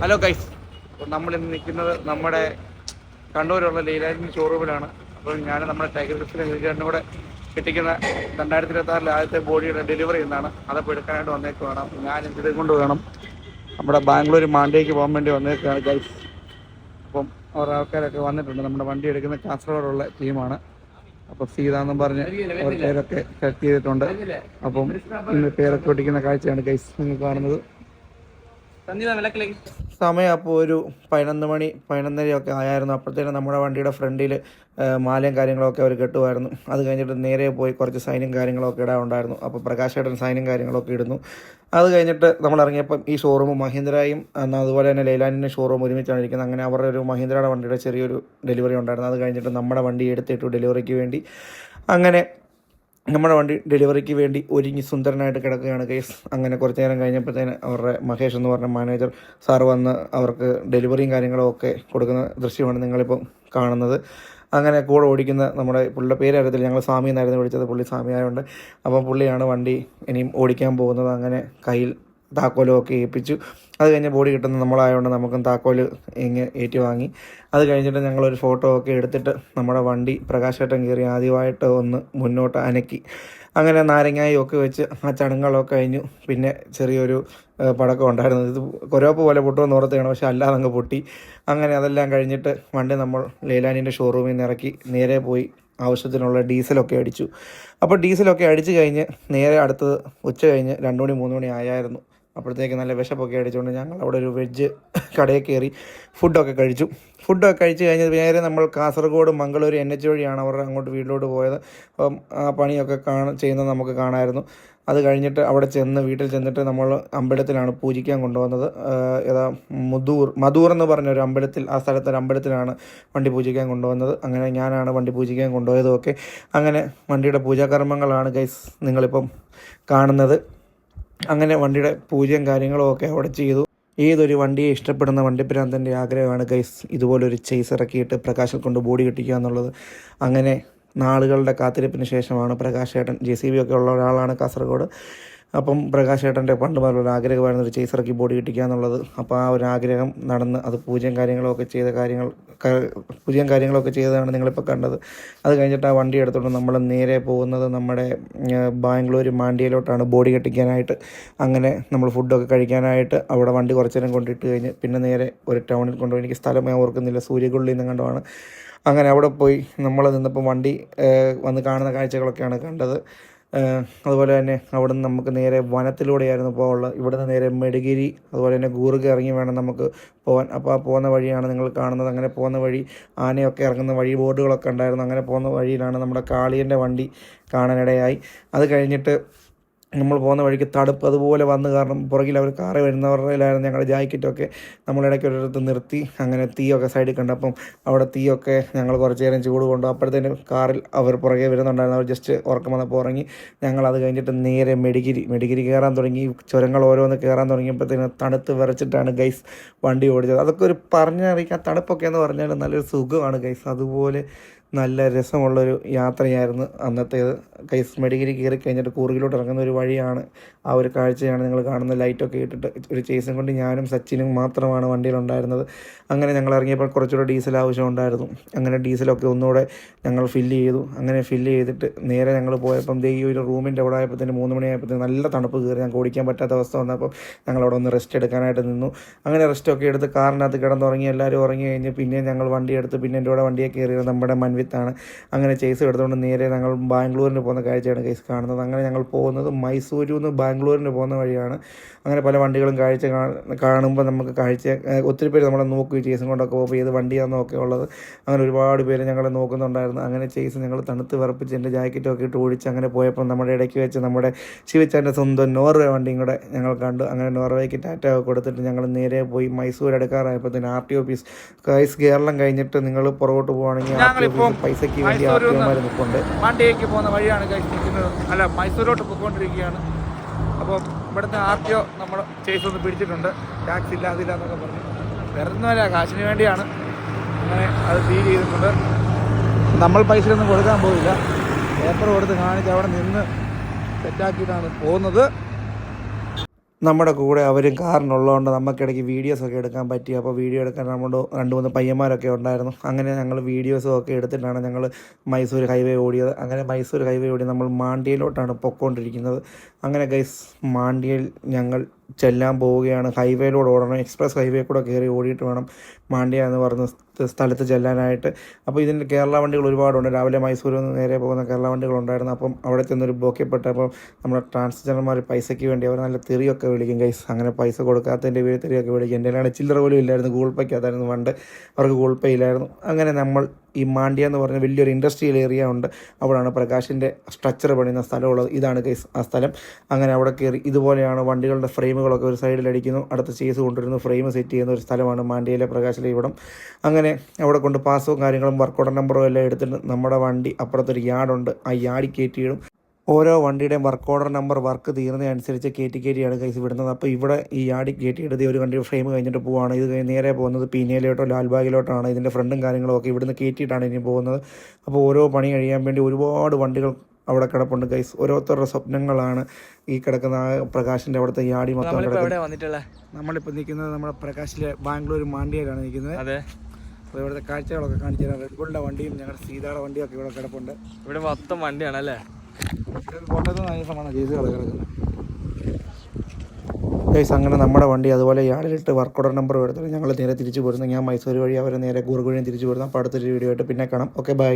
Hello guys നമ്മൾ ഇന്ന് നിൽക്കുന്നത് നമ്മുടെ കണ്ണൂരുള്ള ലീലാജിന്റെ ഷോറൂമിലാണ് അപ്പോൾ ഞാൻ നമ്മുടെ ടൈഗർ ഗ്രിഫിലെ കൂടെ കിട്ടിക്കുന്ന രണ്ടായിരത്തി ഇരുപത്തി ആറിലെ ആദ്യത്തെ ബോഡിയുടെ ഡെലിവറി എന്നാണ്. അതപ്പോൾ എടുക്കാനായിട്ട് വന്നേക്ക് വേണം ഞാൻ ഇത് കൊണ്ട് വേണം. നമ്മുടെ ബാംഗ്ലൂർ മാണ്ടിയേക്ക് പോകാൻ വേണ്ടി വന്നേക്കാണ് ഗൈസ് അപ്പം ഓരോ ആൾക്കാരൊക്കെ വന്നിട്ടുണ്ട്. നമ്മുടെ വണ്ടി എടുക്കുന്ന കാസർഗോഡുള്ള ടീമാണ് അപ്പോൾ സീത പറഞ്ഞ് ഒരു പേരൊക്കെ സെലക്ട് ചെയ്തിട്ടുണ്ട്. അപ്പം ഇന്ന് പേരൊക്കെ ഒട്ടിക്കുന്ന കാഴ്ചയാണ് ഗൈസ് നിങ്ങൾ കാണുന്നത്. സമയം അപ്പോൾ ഒരു പതിനൊന്ന് മണി പതിനൊന്നരയൊക്കെ ആയായിരുന്നു. അപ്പോഴത്തേനും നമ്മുടെ വണ്ടിയുടെ ഫ്രണ്ടിൽ മാലയും കാര്യങ്ങളൊക്കെ അവർ കെട്ടുമായിരുന്നു. അത് കഴിഞ്ഞിട്ട് നേരെ പോയി കുറച്ച് സൈനും കാര്യങ്ങളൊക്കെ ഇടാറുണ്ടായിരുന്നു അപ്പോൾ പ്രകാശേട്ടൻ സൈനും കാര്യങ്ങളൊക്കെ ഇടുന്നു. അത് കഴിഞ്ഞിട്ട് നമ്മൾ ഇറങ്ങിയപ്പം ഈ ഷോറൂം മഹീന്ദ്രയും അതുപോലെ തന്നെ ലൈലാൻഡിന്റെ ഷോറൂം ഒരുമിച്ചാണ് ഇരിക്കുന്നത്. അങ്ങനെ അവരുടെ ഒരു മഹീന്ദ്രയുടെ വണ്ടിയുടെ ചെറിയൊരു ഡെലിവറി ഉണ്ടായിരുന്നു. അത് കഴിഞ്ഞിട്ട് നമ്മുടെ വണ്ടി എടുത്തിട്ടു ഡെലിവറിക്ക് വേണ്ടി. അങ്ങനെ നമ്മുടെ വണ്ടി ഡെലിവറിക്ക് വേണ്ടി ഒരുങ്ങി സുന്ദരനായിട്ട് കിടക്കുകയാണ് കേസ്. അങ്ങനെ കുറച്ച് നേരം കഴിഞ്ഞപ്പോഴത്തേന് അവരുടെ മഹേഷ് എന്ന് പറഞ്ഞ മാനേജർ സാർ വന്ന് അവർക്ക് ഡെലിവറിയും കാര്യങ്ങളും ഒക്കെ കൊടുക്കുന്ന ദൃശ്യമാണ് നിങ്ങളിപ്പം കാണുന്നത്. അങ്ങനെ കൂടെ ഓടിക്കുന്ന നമ്മുടെ പുള്ളിയുടെ പേര് അറിയത്തില്ല. ഞങ്ങൾ സ്വാമി എന്നായിരുന്നു വിളിച്ചത്. പുള്ളി സ്വാമി ആയതുകൊണ്ട് അപ്പം പുള്ളിയാണ് വണ്ടി ഇനിയും ഓടിക്കാൻ പോകുന്നത്. അങ്ങനെ കയ്യിൽ താക്കോലും ഒക്കെ ഏൽപ്പിച്ചു. അത് കഴിഞ്ഞ് ബോഡി കിട്ടുന്ന നമ്മളായതുകൊണ്ട് നമുക്കും താക്കോൽ ഇങ്ങ് ഏറ്റുവാങ്ങി. അത് കഴിഞ്ഞിട്ട് ഞങ്ങളൊരു ഫോട്ടോ ഒക്കെ എടുത്തിട്ട് നമ്മുടെ വണ്ടി പ്രകാശേട്ടൻ കയറി ആദ്യമായിട്ട് ഒന്ന് മുന്നോട്ട് അനക്കി. അങ്ങനെ നാരങ്ങായും ഒക്കെ വെച്ച് ആ ചടങ്ങുകളൊക്കെ കഴിഞ്ഞു. പിന്നെ ചെറിയൊരു പടക്കം ഉണ്ടായിരുന്നു. ഇത് കൊരോപ്പ് പോലെ പൊട്ടുമെന്ന് ഓർത്തുകയാണ് പക്ഷെ അല്ലാതെ അങ്ങ് പൊട്ടി. അങ്ങനെ അതെല്ലാം കഴിഞ്ഞിട്ട് വണ്ടി നമ്മൾ ലേലാനിന്റെ ഷോറൂമിൽ നിന്ന് ഇറക്കി നേരെ പോയി ആവശ്യത്തിനുള്ള ഡീസലൊക്കെ അടിച്ചു. അപ്പോൾ ഡീസലൊക്കെ അടിച്ചു കഴിഞ്ഞ് നേരെ അടുത്തത് ഉച്ച കഴിഞ്ഞ് രണ്ട് മണി മൂന്ന് മണി ആയായിരുന്നു. അപ്പോഴത്തേക്ക് നല്ല വിശപ്പൊക്കെ അടിച്ചുകൊണ്ട് ഞങ്ങൾ അവിടെ ഒരു വെജ് കടയിൽ കയറി ഫുഡൊക്കെ കഴിച്ചു. ഫുഡൊക്കെ കഴിച്ച് കഴിഞ്ഞ് നേരെ നമ്മൾ കാസർഗോഡ് മംഗളൂർ എൻ എച്ച് വഴിയാണ് അവർ അങ്ങോട്ട് വീട്ടിലോട്ട് പോയത്. അപ്പം ആ പണിയൊക്കെ കാണ ചെയ്യുന്നത് നമുക്ക് കാണാമായിരുന്നു അത് കഴിഞ്ഞിട്ട് അവിടെ ചെന്ന് വീട്ടിൽ ചെന്നിട്ട് നമ്മൾ അമ്പലത്തിലാണ് പൂജിക്കാൻ കൊണ്ടുവന്നത്. ഏതാ മുദൂർ മധൂർ എന്ന് പറഞ്ഞ ഒരു അമ്പലത്തിൽ ആ സ്ഥലത്ത് ഒരു അമ്പലത്തിലാണ് വണ്ടി പൂജിക്കാൻ കൊണ്ടുവന്നത്. അങ്ങനെ ഞാനാണ് വണ്ടി പൂജിക്കാൻ കൊണ്ടുപോയതും ഒക്കെ അങ്ങനെ വണ്ടിയുടെ പൂജാകർമ്മങ്ങളാണ് ഗൈസ് നിങ്ങളിപ്പം കാണുന്നത്. അങ്ങനെ വണ്ടിയുടെ പൂജയും കാര്യങ്ങളും ഒക്കെ അവിടെ ചെയ്തു. ഏതൊരു വണ്ടിയെ ഇഷ്ടപ്പെടുന്ന വണ്ടിപ്പിരാന്തന്റെ ആഗ്രഹമാണ് ഗൈസ് ഇതുപോലൊരു ചേസ് ഇറക്കിയിട്ട് പ്രകാശിൽ കൊണ്ട് ബോഡി കെട്ടിക്കുക എന്നുള്ളത്. അങ്ങനെ നാളുകളുടെ കാത്തിരിപ്പിന് ശേഷമാണ് പ്രകാശേട്ടൻ ജെ സി ബി ഒക്കെ ഉള്ള ഒരാളാണ് കാസർഗോഡ്. അപ്പം പ്രകാശേട്ടന്റെ പണ്ട് മുതലുള്ള ആഗ്രഹമായിരുന്നു ഒരു ചേസ് ഇറക്കി ബോഡി കിട്ടിക്കുക എന്നുള്ളത്. അപ്പോൾ ആ ഒരു ആഗ്രഹം നടന്ന് അത് പൂജയും കാര്യങ്ങളൊക്കെ ചെയ്ത കാര്യങ്ങൾ പൂജയും കാര്യങ്ങളൊക്കെ ചെയ്തതാണ് നിങ്ങളിപ്പോൾ കണ്ടത്. അത് കഴിഞ്ഞിട്ട് ആ വണ്ടി എടുത്തുകൊണ്ട് നമ്മൾ നേരെ പോകുന്നത് നമ്മുടെ ബാംഗ്ലൂർ മാണ്ടിയയിലോട്ടാണ് ബോഡി കെട്ടിക്കാനായിട്ട്. അങ്ങനെ നമ്മൾ ഫുഡൊക്കെ കഴിക്കാനായിട്ട് അവിടെ വണ്ടി കുറച്ച് നേരം കൊണ്ടിട്ട് കഴിഞ്ഞ് പിന്നെ നേരെ ഒരു ടൗണിൽ കൊണ്ടുപോയി. എനിക്ക് സ്ഥലം ഞാൻ ഓർക്കുന്നില്ല. സൂര്യഗുള്ളി നിന്ന് കണ്ടുമാണ് അങ്ങനെ അവിടെ പോയി നമ്മൾ നിന്നപ്പോൾ വണ്ടി വന്ന് കാണുന്ന കാഴ്ചകളൊക്കെയാണ് കണ്ടത്. അതുപോലെ തന്നെ അവിടെ നിന്ന് നമുക്ക് നേരെ വനത്തിലൂടെയായിരുന്നു പോകാനുള്ളത്. ഇവിടെ നിന്ന് നേരെ മെഴുകിരി അതുപോലെ തന്നെ ഗൂർഗ് ഇറങ്ങി വേണം നമുക്ക് പോകാൻ. അപ്പോൾ ആ പോകുന്ന വഴിയാണ് നിങ്ങൾ കാണുന്നത്. അങ്ങനെ പോകുന്ന വഴി ആനയൊക്കെ ഇറങ്ങുന്ന വഴി ബോർഡുകളൊക്കെ ഉണ്ടായിരുന്നു. അങ്ങനെ പോകുന്ന വഴിയിലാണ് നമ്മുടെ കാളിയന്റെ വണ്ടി കാണാനിടയായി. അത് കഴിഞ്ഞിട്ട് നമ്മൾ പോകുന്ന വഴിക്ക് തടുപ്പ് അതുപോലെ വന്ന് കാരണം പുറകിൽ അവർ കാറ് വരുന്നവരിലായിരുന്നു ഞങ്ങളുടെ ജാക്കറ്റൊക്കെ നമ്മളിടയ്ക്ക് ഒരിടത്ത് നിർത്തി. അങ്ങനെ തീയൊക്കെ സൈഡിൽ കണ്ടപ്പം അവിടെ തീയൊക്കെ ഞങ്ങൾ കുറച്ച് നേരം ചൂട് കൊണ്ടു അപ്പോഴത്തേനും കാറിൽ അവർ പുറകെ വരുന്നുണ്ടായിരുന്നു. അവർ ജസ്റ്റ് ഉറക്കം വന്നപ്പോൾ ഉറങ്ങി. ഞങ്ങൾ അത് കഴിഞ്ഞിട്ട് നേരെ മെഡിഗിരി മെഡിഗിരി കയറാൻ തുടങ്ങി. ചുരങ്ങൾ ഓരോന്ന് കയറാൻ തുടങ്ങിയപ്പോഴത്തേനും തണുത്ത് വിറച്ചിട്ടാണ് ഗൈസ് വണ്ടി ഓടിച്ചത്. അതൊക്കെ ഒരു പറഞ്ഞറിയിക്കാൻ തണുപ്പൊക്കെ എന്ന് പറഞ്ഞാൽ നല്ലൊരു സുഖമാണ് ഗൈസ് അതുപോലെ നല്ല രസമുള്ളൊരു യാത്രയായിരുന്നു അന്നത്തേത്. കൈസ് മെഡിഗിരി കയറി കഴിഞ്ഞിട്ട് കൂറുകിലോട്ട് ഇറങ്ങുന്ന ഒരു വഴിയാണ് ആ ഒരു കാഴ്ചയാണ് നിങ്ങൾ കാണുന്ന ലൈറ്റൊക്കെ ഇട്ടിട്ട്. ഒരു ചേസും കൊണ്ട് ഞാനും സച്ചിനും മാത്രമാണ് വണ്ടിയിലുണ്ടായിരുന്നത്. അങ്ങനെ ഞങ്ങൾ ഇറങ്ങിയപ്പോൾ കുറച്ചുകൂടെ ഡീസൽ ആവശ്യം ഉണ്ടായിരുന്നു. അങ്ങനെ ഡീസലൊക്കെ ഒന്നുകൂടെ ഞങ്ങൾ ഫില്ല് ചെയ്തു. അങ്ങനെ ഫില്ല് ചെയ്തിട്ട് നേരെ ഞങ്ങൾ പോയപ്പം ദേ ഈ ഒരു റൂമിന്റെ അവിടെ ആയപ്പോഴത്തേന് മൂന്ന് മണിയായപ്പോഴത്തേന് നല്ല തണുപ്പ് കയറി. ഞങ്ങൾക്ക് ഓടിക്കാൻ പറ്റാത്ത അവസ്ഥ വന്നപ്പോൾ ഞങ്ങൾ അവിടെ ഒന്ന് റെസ്റ്റ് എടുക്കാനായിട്ട് നിന്നു. അങ്ങനെ റെസ്റ്റൊക്കെ എടുത്ത് കാറിനകത്ത് കിടന്നുറങ്ങി എല്ലാവരും ഉറങ്ങി കഴിഞ്ഞ് പിന്നെ ഞങ്ങൾ വണ്ടി എടുത്ത് പിന്നെ എന്റെ കൂടെ വണ്ടിയെ കയറി നമ്മുടെ മൻവിത്താണ് അങ്ങനെ ചേസ് എടുത്തുകൊണ്ട് നേരെ ഞങ്ങൾ ബാംഗ്ലൂരിന് പോകുന്ന കാഴ്ചയാണ് കേസ് കാണുന്നത്. അങ്ങനെ ഞങ്ങൾ പോകുന്നത് മൈസൂരിൽ നിന്ന് ബാംഗ്ലൂരിന് പോകുന്ന വഴിയാണ്. അങ്ങനെ പല വണ്ടികളും കാഴ്ച കാണുമ്പോൾ നമുക്ക് കാഴ്ച ഒത്തിരി പേര് നമ്മളെ നോക്കി ചേസും കൊണ്ടൊക്കെ പോകുമ്പോൾ ഏത് വണ്ടിയാണെന്നോ ഒക്കെ ഉള്ളത്. അങ്ങനെ ഒരുപാട് പേര് ഞങ്ങളെ നോക്കുന്നുണ്ടായിരുന്നു. അങ്ങനെ ചേസ് ഞങ്ങൾ തണുത്ത് വിറപ്പിച്ച് എന്റെ ജാക്കറ്റൊക്കെ ഇട്ട് ഓടിച്ച് അങ്ങനെ പോയപ്പോൾ നമ്മുടെ ഇടയ്ക്ക് വെച്ച് നമ്മുടെ ശിവച്ചാന്റെ സ്വന്തം നോർവേ വണ്ടിയും കൂടെ ഞങ്ങൾ കണ്ടു. അങ്ങനെ നോർവേക്ക് ടാറ്റ കൊടുത്തിട്ട് ഞങ്ങൾ നേരെ പോയി മൈസൂർ എടുക്കാറായപ്പോഴത്തേന് ആർ ടി ഓഫീസ് കേരളം കഴിഞ്ഞിട്ട് നിങ്ങൾ പുറകോട്ട് പോവുകയാണെങ്കിൽ പൈസയ്ക്ക് വേണ്ടി ആർ ടി മണ്ടിയേക്ക് നിൽപ്പുണ്ട്. മാണ്ടേക്ക് പോകുന്ന വഴിയാണ് കഴിച്ച് നിൽക്കുന്നത്. അല്ല മൈസൂരോട്ട് പോയിക്കൊണ്ടിരിക്കുകയാണ്. അപ്പോൾ ഇവിടുത്തെ ആർ ടി ഒ നമ്മൾ ചേസ് ഒന്ന് പിടിച്ചിട്ടുണ്ട്. ടാക്സ് ഇല്ലാതില്ല എന്നൊക്കെ പറഞ്ഞു. വേറെ കാശിന് വേണ്ടിയാണ് അങ്ങനെ അത് ഡീൽ ചെയ്തിട്ടുണ്ട്. നമ്മൾ പൈസയൊന്നും കൊടുക്കാൻ പോവില്ല. പേപ്പർ കൊടുത്ത് കാണിച്ച് അവിടെ നിന്ന് സെറ്റാക്കിയിട്ടാണ് പോകുന്നത്. നമ്മുടെ കൂടെ അവരും കാറിനുള്ളതുകൊണ്ട് നമുക്കിടയ്ക്ക് വീഡിയോസൊക്കെ എടുക്കാൻ പറ്റി. അപ്പോൾ വീഡിയോ എടുക്കാൻ നമ്മുടെ രണ്ട് മൂന്ന് പയ്യന്മാരൊക്കെ ഉണ്ടായിരുന്നു. അങ്ങനെ ഞങ്ങൾ വീഡിയോസും ഒക്കെ എടുത്തിട്ടാണ് ഞങ്ങൾ മൈസൂർ ഹൈവേ ഓടിയത്. അങ്ങനെ മൈസൂർ ഹൈവേ ഓടി നമ്മൾ മാണ്ടിയയിലോട്ടാണ് പൊക്കോണ്ടിരിക്കുന്നത്. അങ്ങനെ ഗൈസ് മാണ്ടിയയിൽ ഞങ്ങൾ ചെല്ലാൻ പോവുകയാണ്. ഹൈവേയിലൂടെ ഓടണം. എക്സ്പ്രസ് ഹൈവേ കൂടെ കയറി ഓടിയിട്ട് വേണം. മാണ്ടിയ എന്ന് പറഞ്ഞ സ്ഥലത്ത് ചെല്ലാനായിട്ട്. അപ്പോൾ ഇതിന് കേരള വണ്ടികൾ ഒരുപാടുണ്ട്. രാവിലെ മൈസൂരിൽ നിന്ന് നേരെ പോകുന്ന കേരള വണ്ടികളുണ്ടായിരുന്നു അപ്പം അവിടെ ചെന്നൊരു ബോക്കിപ്പെട്ടപ്പോൾ നമ്മുടെ ട്രാൻസ്ജെൻഡർമാർ പൈസയ്ക്ക് വേണ്ടി അവർ നല്ല തെറിയൊക്കെ വിളിക്കും. ഗൈസ് അങ്ങനെ പൈസ കൊടുക്കാത്തതിന്റെ പേര് തെറിയൊക്കെ വിളിക്കും എന്റെ ചില്ലറ പോലും ഇല്ലായിരുന്നു. ഗൂഗിൾ പേക്കകത്തായിരുന്നു പണ്ട് അവർക്ക് ഗൂഗിൾ പേ ഇല്ലായിരുന്നു. അങ്ങനെ നമ്മൾ ഈ മാണ്ഡ്യ എന്ന് പറഞ്ഞ വലിയൊരു ഇൻഡസ്ട്രിയൽ ഏരിയ ഉണ്ട്. അവിടെയാണ് പ്രകാശിന്റെ സ്ട്രക്ചർ പണിയുന്ന സ്ഥലമുള്ളത്. ഇതാണ് കേസ് ആ സ്ഥലം. അങ്ങനെ അവിടെ കയറി ഇതുപോലെയാണ് വണ്ടികളുടെ ഫ്രെയിമുകളൊക്കെ ഒരു സൈഡിൽ അടിക്കുന്നു. അടുത്ത ചേസ് കൊണ്ടുവരുന്നു. ഫ്രെയിം സെറ്റ് ചെയ്യുന്ന ഒരു സ്ഥലമാണ് മാണ്ഡ്യയിലെ പ്രകാശിലെ ഇവിടം. അങ്ങനെ അവിടെ കൊണ്ട് പാസവും കാര്യങ്ങളും വർക്ക് ഓർഡർ നമ്പറും എല്ലാം എടുത്തിട്ട് നമ്മുടെ വണ്ടി അപ്പുറത്തൊരു യാർഡുണ്ട് ആ യാർഡിൽ കയറ്റിയിടും. ഓരോ വണ്ടിയുടെയും വർക്ക് ഓർഡർ നമ്പർ വർക്ക് തീർന്നതനുസരിച്ച് കയറ്റി കയറ്റിയാണ് കൈസ് വിടുന്നത്. അപ്പോൾ ഇവിടെ ഈ യാർഡിൽ കയറ്റിയെടുത്ത് എടുത്ത് ഒരു വണ്ടി ഫ്രെയിം കഴിഞ്ഞിട്ട് പോവുകയാണ് ഇത് കഴിഞ്ഞ് നേരെ പോകുന്നത് പീനയിലോട്ടോ ലാൽബാഗിലോട്ടാണ്. ഇതിന്റെ ഫ്രണ്ടും കാര്യങ്ങളും ഒക്കെ ഇവിടുന്ന് കയറ്റിയിട്ടാണ് ഇനി പോകുന്നത്. അപ്പോൾ ഓരോ പണി കഴിയാൻ വേണ്ടി ഒരുപാട് വണ്ടികൾ അവിടെ കിടപ്പുണ്ട് ഗൈസ് ഓരോരുത്തരുടെ സ്വപ്നങ്ങളാണ് ഈ കിടക്കുന്ന ആ പ്രകാശിന്റെ അവിടുത്തെ യാടി മൊത്തം കിടക്കുന്നത്. വന്നിട്ടുള്ള? നമ്മളിപ്പോൾ നിൽക്കുന്നത് നമ്മുടെ പ്രകാശിലെ ബാംഗ്ലൂർ മാണ്ടിയയിലാണ് നിൽക്കുന്നത്. അതെ. അപ്പോൾ ഇവിടുത്തെ കാഴ്ചകളൊക്കെ കാണിച്ചു തരാം. റെഡ് വണ്ടിയും ഞങ്ങളുടെ സീതയുടെ വണ്ടിയൊക്കെ ഇവിടെ കിടപ്പുണ്ട്. ഇവിടെ മൊത്തം വണ്ടിയാണ് കിടക്കുന്നത് ഗൈസ് അങ്ങനെ നമ്മുടെ വണ്ടി അതുപോലെ ഇയാളിലിട്ട് വർക്ക് ഓർഡർ നമ്പർ എടുത്തിട്ട് ഞങ്ങൾ നേരെ തിരിച്ചു പോരുന്നു. ഞാൻ മൈസൂർ വഴി അവരെ നേരെ ഗുർഗുഴിയും തിരിച്ചു പോരുന്നു. അപ്പോൾ അടുത്തൊരു വീഡിയോ ആയിട്ട് പിന്നെ കാണാം. Okay bye